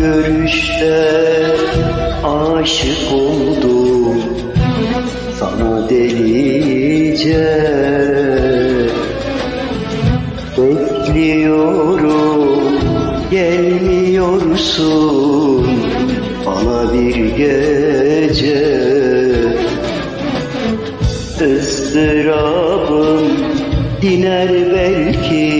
görüşte aşık oldum. Sana delice bekliyorum. Gelmiyorsun bana bir gece. Istırabım diner belki.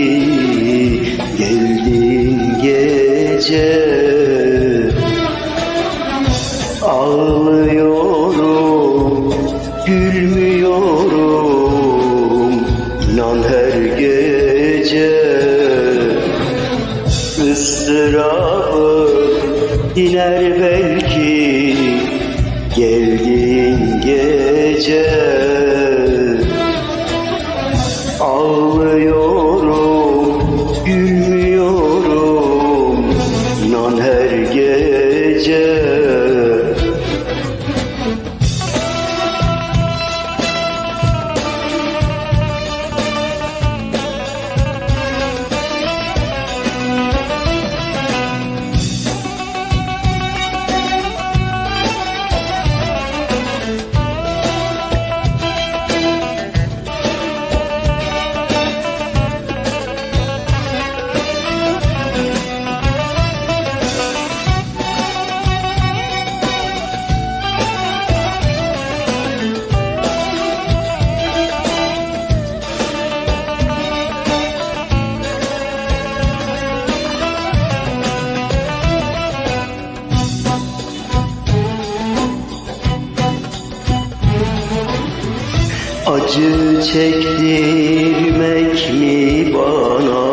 Gülmüyorum. İnan her gece ıstırabı diner belki. Geldiğin gece Acı çektirmek mi bana?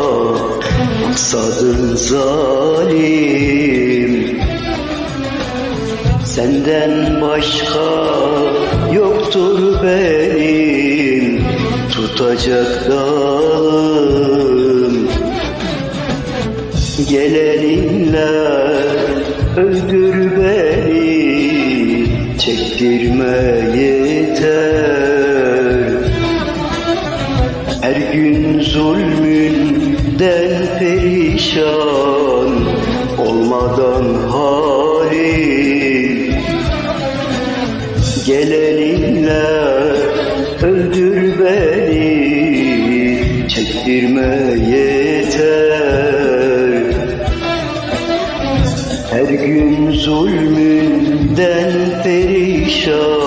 Maksadın zalim. Senden başka yoktur benim. Tutacak dalım Geleninle öldür beni. Çektirme zulmünden perişan Olmadan halim Geleninle öldür beni Çektirme yeter. Her gün zulmünden perişan